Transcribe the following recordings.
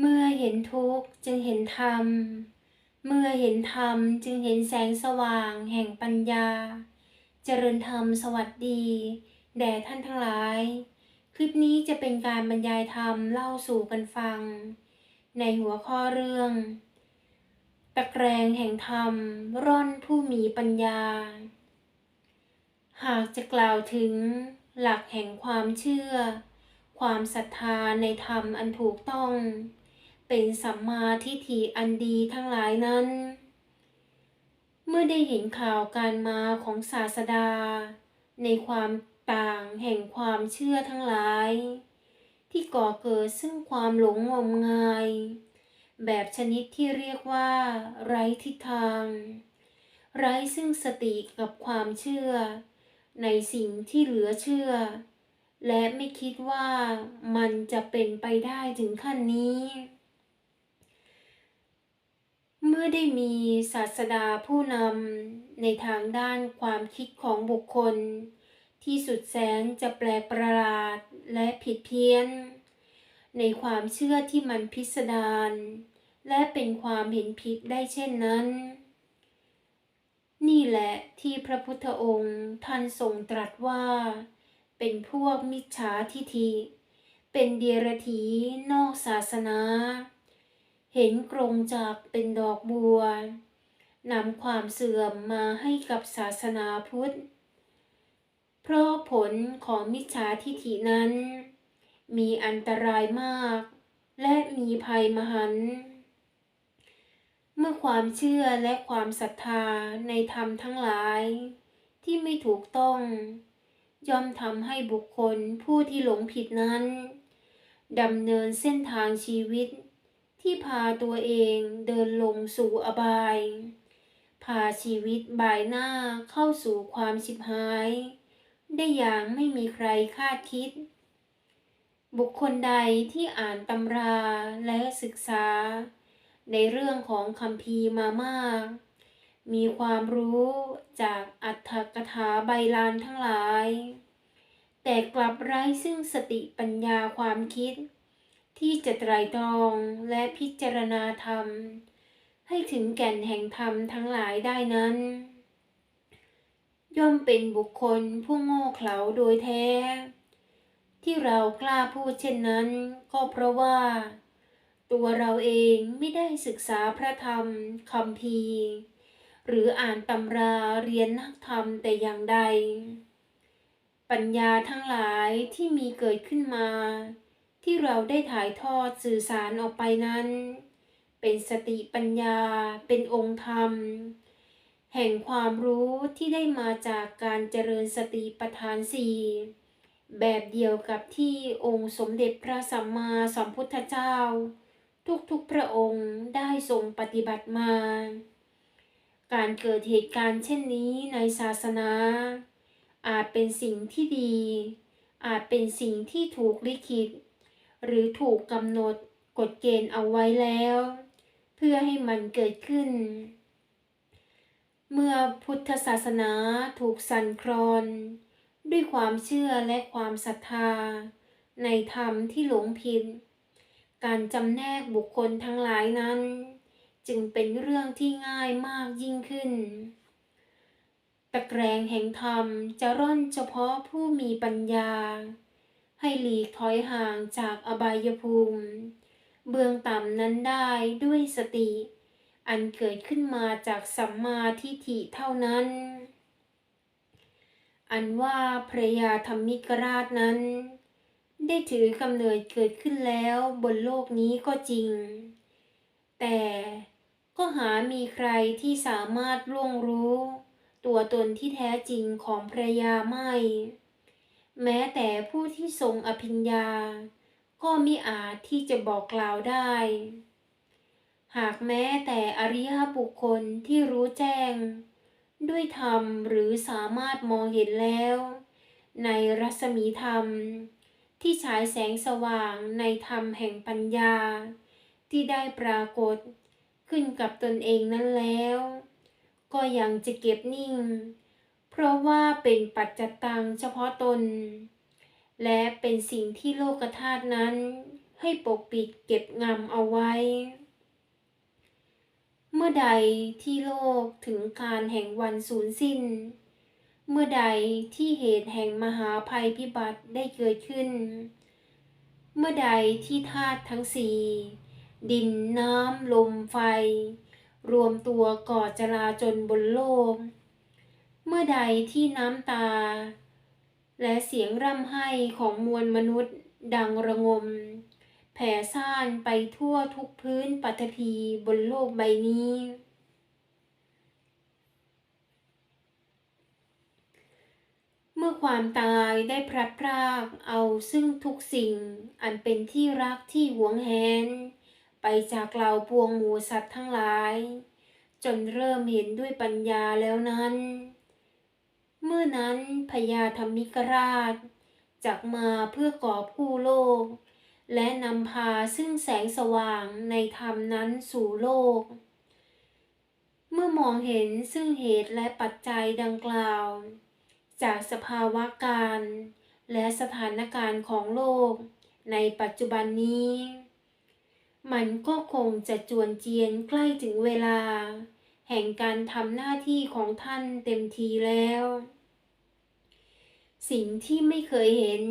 เมื่อเห็นทุกข์จึงเห็นธรรม เมื่อเห็นธรรมจึงเห็นแสงสว่างแห่งปัญญา เจริญธรรมสวัสดี แด่ท่านทั้งหลาย คลิปนี้จะเป็นการบรรยายธรรมเล่าสู่กันฟัง ในหัวข้อเรื่อง ตะแกรงแห่งธรรมร่อนผู้มีปัญญา หากจะกล่าวถึงหลักแห่งความเชื่อ ความศรัทธาในธรรมอันถูกต้อง เป็นสัมมาทิฏฐิอันดีทั้งหลายนั้น เมื่อได้เห็นข่าวการมาของศาสดา ในความต่างแห่งความเชื่อทั้งหลาย ที่ก่อเกิดซึ่งความหลงงมงาย แบบชนิดที่เรียกว่า ไร้ทิศทาง ไร้ซึ่งสติกับความเชื่อ ในสิ่งที่เหลือเชื่อ และไม่คิดว่ามันจะเป็นไปได้ถึงขั้นนี้ มื่อได้มีศาสดาผู้นำในทางด้านความคิดของบุคคล ที่สุดแสนจะแปลกประหลาดและผิดเพี้ยน ในความเชื่อที่มันพิสดารและเป็นความเห็นผิดได้เช่นนั้น นี่แหละที่พระพุทธองค์ท่านทรงตรัสว่า เป็นพวกมิจฉาทิฐิเป็นเดียรถีนอกศาสนา เห็นกรงจากเป็นดอกบัวนำความเสื่อมมาให้กับศาสนาพุทธ เพราะผลของมิจฉาทิฐินั้น มีอันตรายมาก และมีภัยมหันต์เมื่อความเชื่อและความศรัทธาในธรรมทั้งหลาย ที่ไม่ถูกต้อง ย่อมทำให้บุคคลผู้ที่หลงผิดนั้นดำเนินเส้นทางชีวิต ที่พาตัวเองเดินลงสู่อบาย พาชีวิตบายหน้าเข้าสู่ความชิบหาย ได้อย่างไม่มีใครคาดคิด บุคคลใดที่อ่านตำราและศึกษา ในเรื่องของคำพีมามาก มีความรู้จากอัตถกถาใบลานทั้งหลาย แต่กลับไร้ซึ่งสติปัญญาความคิด ที่จะไตรตรองและพิจารณาธรรม ให้ถึงแก่นแห่งธรรมทั้งหลายได้นั้น ย่อมเป็นบุคคลผู้โง่เขลาโดยแท้ ที่เรากล้าพูดเช่นนั้น ก็เพราะว่า ตัวเราเองไม่ได้ศึกษาพระธรรมคำพีหรืออ่านตำราเรียนนักธรรมแต่อย่างใด ปัญญาทั้งหลายที่มีเกิดขึ้นมา ที่เราได้ถ่ายทอดสื่อสารออกไปนั้น เป็นสติปัญญาเป็นองค์ธรรม แห่งความรู้ที่ได้มาจากการเจริญสติปัฏฐานสี่แบบเดียวกับที่องค์สมเด็จพระสัมมาสัมพุทธเจ้า ทุกๆพระองค์ได้ทรงปฏิบัติมา การเกิดเหตุการณ์เช่นนี้ในศาสนา อาจเป็นสิ่งที่ดี อาจเป็นสิ่งที่ถูกลิขิต หรือถูกกำหนดกฎเกณฑ์เอาไว้แล้ว เพื่อให้มันเกิดขึ้น เมื่อพุทธศาสนาถูกสั่นคลอน ด้วยความเชื่อและความศรัทธา ในธรรมที่หลงผิด การจำแนกบุคคลทั้งหลายนั้น จึงเป็นเรื่องที่ง่ายมากยิ่งขึ้นตะแกรงแห่งธรรมจะร่อนเฉพาะผู้มีปัญญา ให้หลีกถอยห่างจากอบายภูมิ เบื้องต่ำนั้นได้ด้วยสติ อันเกิดขึ้นมาจากสัมมาทิฏฐิเท่านั้น อันว่าพระยาธรรมิกราชนั้น ได้ถือกำเนิดเกิดขึ้นแล้วบนโลกนี้ก็จริง แต่ก็หามีใครที่สามารถล่วงรู้ ตัวตนที่แท้จริงของพระยาไม่ แม้แต่ผู้ที่ทรงอภิญญา ก็มิอาจที่จะบอกกล่าวได้ หากแม้แต่อริยบุคคลที่รู้แจ้ง ด้วยธรรมหรือสามารถมองเห็นแล้ว ในรัศมีธรรม ที่ฉายแสงสว่างในธรรมแห่งปัญญา ที่ได้ปรากฏขึ้นกับตนเองนั้นแล้ว ก็ยังจะเก็บนิ่ง เพราะว่าเป็นปัจจตังเฉพาะตน และเป็นสิ่งที่โลกธาตุนั้นให้ปกปิดเก็บงำเอาไว้ เมื่อใดที่โลกถึงการแห่งวันสูญสิ้น เมื่อใดที่เหตุแห่งมหาภัยพิบัติได้เกิดขึ้น เมื่อใดที่ธาตุทั้งสี่ดินน้ำลมไฟ รวมตัวก่อจราจนบนโลก เมื่อใดที่น้ำตา และเสียงร่ำไห้ของมวลมนุษย์ดังระงม แผ่ซ่านไปทั่วทุกพื้นปัทภีบนโลกใบนี้ เมื่อความตายได้พลัดพรากเอาซึ่งทุกสิ่งอันเป็นที่รักที่หวงแหน ไปจากเราปวงหมูสัตว์ทั้งหลาย จนเริ่มเห็นด้วยปัญญาแล้วนั้น เมื่อนั้นพญาธรรมิกราชจากมาเพื่อกอบกู้โลก และนำพาซึ่งแสงสว่างในธรรมนั้นสู่โลก เมื่อมองเห็นซึ่งเหตุและปัจจัยดังกล่าว จากสภาวะการ และสถานการณ์ของโลก ในปัจจุบันนี้ มันก็คงจะจวนเจียนใกล้ถึงเวลา แห่งการทำหน้าที่ของท่านเต็มทีแล้ว สิ่งที่ไม่เคยเห็น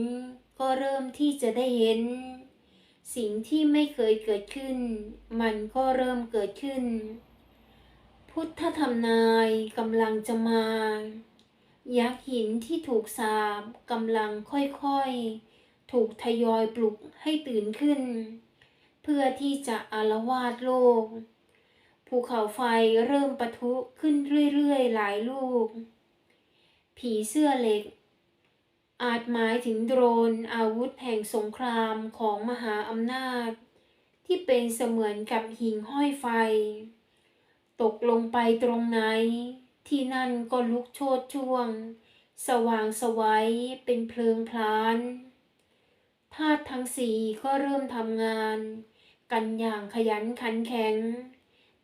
ก็เริ่มที่จะได้เห็น สิ่งที่ไม่เคยเกิดขึ้น มันก็เริ่มเกิดขึ้น พุทธธรรมนายกำลังจะมา ยักษ์หินที่ถูกสาบกำลังค่อยๆ ถูกทยอยปลุกให้ตื่นขึ้น เพื่อที่จะอารวาสโลก ภูเขาไฟเริ่มปะทุขึ้นเรื่อยๆ หลายลูก ผีเสื้อเหล็ก อาจหมายถึงโดรนอาวุธแห่งสงครามของมหาอำนาจ ที่เป็นเสมือนกับหิ่งห้อยไฟ ตกลงไปตรงไหน ที่นั่นก็ลุกโชดช่วง สว่างสวัยเป็นเพลิงพลานธาตุทั้งสี่ก็เริ่มทำงาน กันอย่างขยันขันแข็ง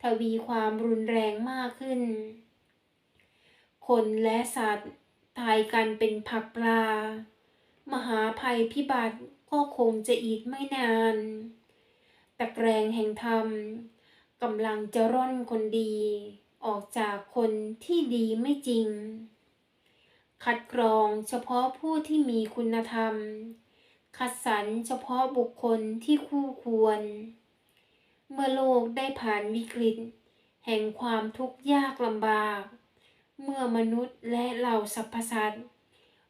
ทวีความรุนแรงมากขึ้น คนและสัตว์ตายกันเป็นผักปลา มหาภัยพิบัติก็คงจะอีกไม่นานตะแกรงแห่งธรรมกำลังจะร่อนคนดี ออกจากคนที่ดีไม่จริง คัดกรองเฉพาะผู้ที่มีคุณธรรม คัดสรรเฉพาะบุคคลที่คู่ควร เมื่อโลกได้ผ่านวิกฤต แห่งความทุกข์ยากลำบาก เมื่อมนุษย์และเหล่าสรรพสัตว์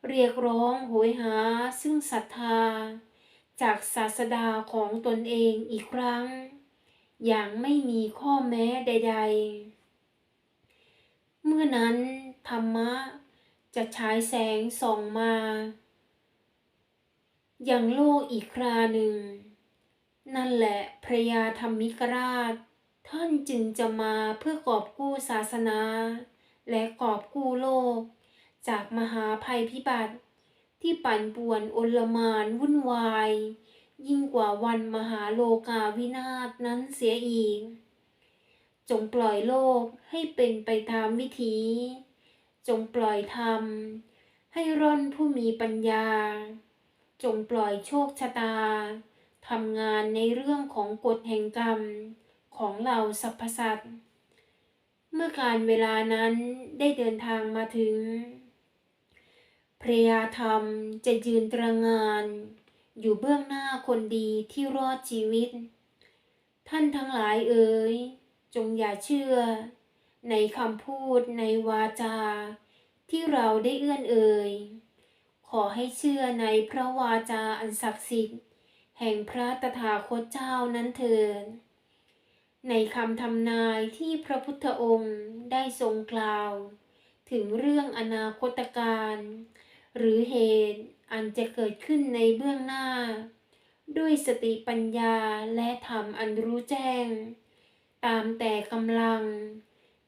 เรียกร้องโหยหาซึ่งศรัทธา จากศาสดาของตนเองอีกครั้ง อย่างไม่มีข้อแม้ใด ๆ เมื่อนั้นธรรมะจะฉายแสงส่องมายังโลกอีกคราหนึ่ง นั่นแหละพระยาธรรมิกราช ท่านจึงจะมาเพื่อกอบกู้ศาสนา และกอบกู้โลก จากมหาภัยพิบัติ ที่ปั่นป่วนโอลมานวุ่นวาย ยิ่งกว่าวันมหาโลกาวินาศนั้นเสียอีก จงปล่อยโลกให้เป็นไปตามวิถี จงปล่อยธรรม ให้ร่อนผู้มีปัญญา จงปล่อยโชคชะตา ทำงานในเรื่องของกฎแห่งกรรมของเหล่าสรรพสัตว์ เมื่อการเวลานั้นได้เดินทางมาถึง พระยาธรรมจะยืนตระงาน อยู่เบื้องหน้าคนดีที่รอดชีวิต ท่านทั้งหลายเอ๋ย จงอย่าเชื่อ ในคำพูดในวาจา ที่เราได้เอื้อนเอ่ย ขอให้เชื่อในพระวาจาอันศักดิ์สิทธิ์ แห่งพระตถาคตเจ้านั้นเถิดในคำทำนายที่พระพุทธองค์ได้ทรงกล่าว ถึงเรื่องอนาคตการ หรือเหตุอันจะเกิดขึ้นในเบื้องหน้า ด้วยสติปัญญาและธรรมอันรู้แจ้ง ตามแต่กำลัง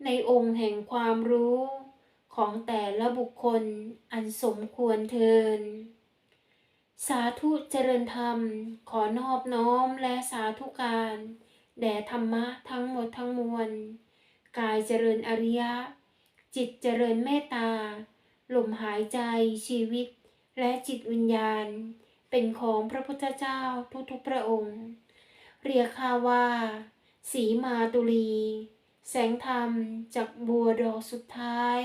ในองค์แห่งความรู้ของแต่ละบุคคลอันสมควรเทิน สาธุเจริญธรรม ขอนอบน้อมและสาธุการแด่ธรรมะทั้งหมดทั้งมวล กายเจริญอริยะ จิตเจริญเมตตาลมหายใจชีวิต และจิตวิญญาณ เป็นของพระพุทธเจ้าทุกๆพระองค์ เรียกข้าว่า สีมาตุลี แสงธรรมจากบัวดอกสุดท้าย